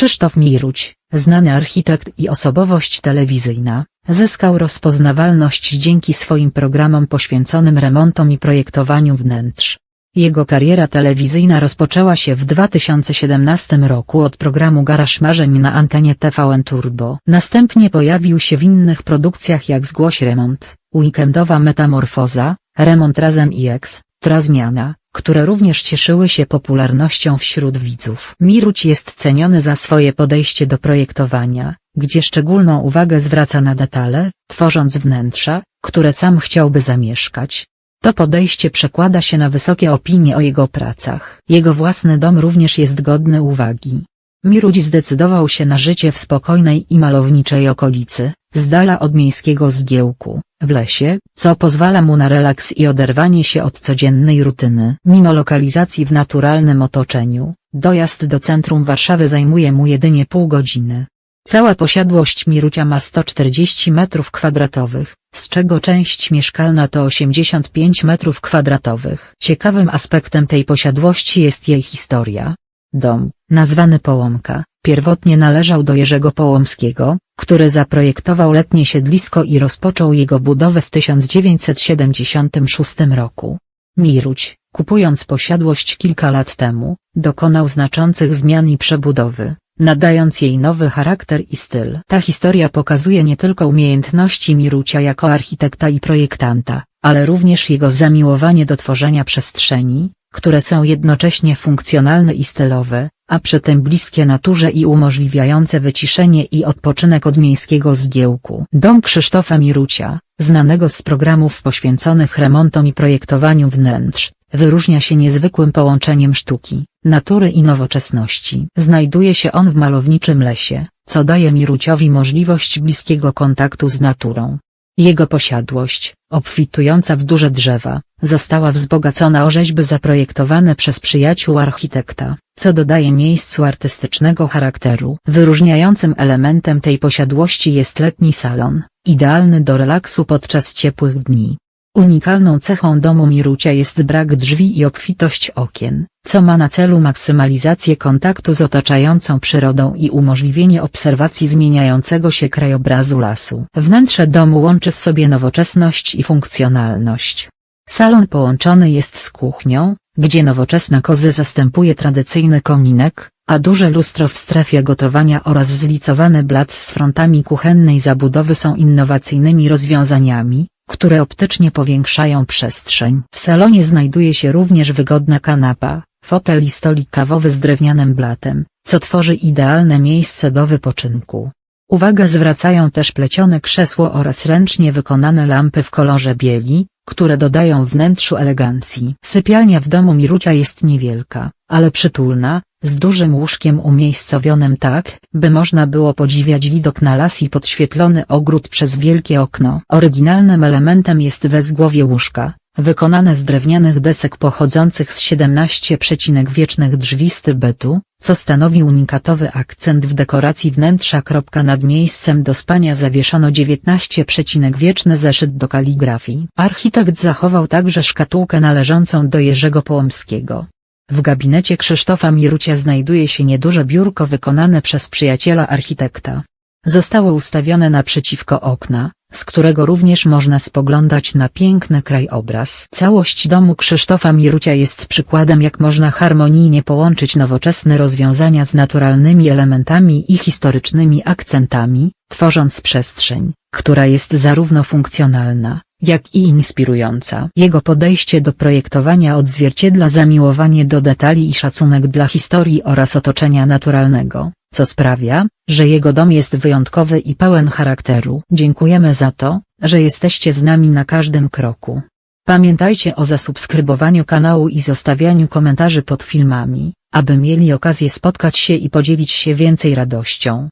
Krzysztof Miruć, znany architekt i osobowość telewizyjna, zyskał rozpoznawalność dzięki swoim programom poświęconym remontom i projektowaniu wnętrz. Jego kariera telewizyjna rozpoczęła się w 2017 roku od programu Garaż Marzeń na antenie TVN Turbo. Następnie pojawił się w innych produkcjach jak Zgłoś Remont, Weekendowa Metamorfoza, Remont Razem i Ex, Zmiana, które również cieszyły się popularnością wśród widzów. Miruć jest ceniony za swoje podejście do projektowania, gdzie szczególną uwagę zwraca na detale, tworząc wnętrza, które sam chciałby zamieszkać. To podejście przekłada się na wysokie opinie o jego pracach. Jego własny dom również jest godny uwagi. Miruć zdecydował się na życie w spokojnej i malowniczej okolicy, z dala od miejskiego zgiełku, w lesie, co pozwala mu na relaks i oderwanie się od codziennej rutyny. Mimo lokalizacji w naturalnym otoczeniu, dojazd do centrum Warszawy zajmuje mu jedynie pół godziny. Cała posiadłość Mirucia ma 140 m2, z czego część mieszkalna to 85 m2. Ciekawym aspektem tej posiadłości jest jej historia. Dom, nazwany Połomka, pierwotnie należał do Jerzego Połomskiego, który zaprojektował letnie siedlisko i rozpoczął jego budowę w 1976 roku. Miruć, kupując posiadłość kilka lat temu, dokonał znaczących zmian i przebudowy, nadając jej nowy charakter i styl. Ta historia pokazuje nie tylko umiejętności Mirucia jako architekta i projektanta, ale również jego zamiłowanie do tworzenia przestrzeni, które są jednocześnie funkcjonalne i stylowe, a przy tym bliskie naturze i umożliwiające wyciszenie i odpoczynek od miejskiego zgiełku. Dom Krzysztofa Mirucia, znanego z programów poświęconych remontom i projektowaniu wnętrz, wyróżnia się niezwykłym połączeniem sztuki, natury i nowoczesności. Znajduje się on w malowniczym lesie, co daje Miruciowi możliwość bliskiego kontaktu z naturą. Jego posiadłość, obfitująca w duże drzewa, została wzbogacona o rzeźby zaprojektowane przez przyjaciół architekta, co dodaje miejscu artystycznego charakteru. Wyróżniającym elementem tej posiadłości jest letni salon, idealny do relaksu podczas ciepłych dni. Unikalną cechą domu Mirucia jest brak drzwi i obfitość okien, co ma na celu maksymalizację kontaktu z otaczającą przyrodą i umożliwienie obserwacji zmieniającego się krajobrazu lasu. Wnętrze domu łączy w sobie nowoczesność i funkcjonalność. Salon połączony jest z kuchnią, gdzie nowoczesna kozy zastępuje tradycyjny kominek, a duże lustro w strefie gotowania oraz zlicowany blat z frontami kuchennej zabudowy są innowacyjnymi rozwiązaniami, które optycznie powiększają przestrzeń. W salonie znajduje się również wygodna kanapa, fotel i stolik kawowy z drewnianym blatem, co tworzy idealne miejsce do wypoczynku. Uwagę zwracają też plecione krzesło oraz ręcznie wykonane lampy w kolorze bieli, które dodają wnętrzu elegancji. Sypialnia w domu Mirucia jest niewielka, ale przytulna, z dużym łóżkiem umiejscowionym tak, by można było podziwiać widok na las i podświetlony ogród przez wielkie okno. Oryginalnym elementem jest wezgłowie łóżka, wykonane z drewnianych desek pochodzących z 17 przecinek wiecznych drzwi z Tybetu, co stanowi unikatowy akcent w dekoracji wnętrza. Nad miejscem do spania zawieszono 19 przecinek wieczny zeszyt do kaligrafii. Architekt zachował także szkatułkę należącą do Jerzego Połomskiego. W gabinecie Krzysztofa Mirucia znajduje się nieduże biurko wykonane przez przyjaciela architekta. Zostało ustawione naprzeciwko okna, z którego również można spoglądać na piękny krajobraz. Całość domu Krzysztofa Mirucia jest przykładem jak można harmonijnie połączyć nowoczesne rozwiązania z naturalnymi elementami i historycznymi akcentami, tworząc przestrzeń, która jest zarówno funkcjonalna, jak i inspirująca. Jego podejście do projektowania odzwierciedla zamiłowanie do detali i szacunek dla historii oraz otoczenia naturalnego, co sprawia, że jego dom jest wyjątkowy i pełen charakteru. Dziękujemy za to, że jesteście z nami na każdym kroku. Pamiętajcie o zasubskrybowaniu kanału i zostawianiu komentarzy pod filmami, aby mieli okazję spotkać się i podzielić się więcej radością.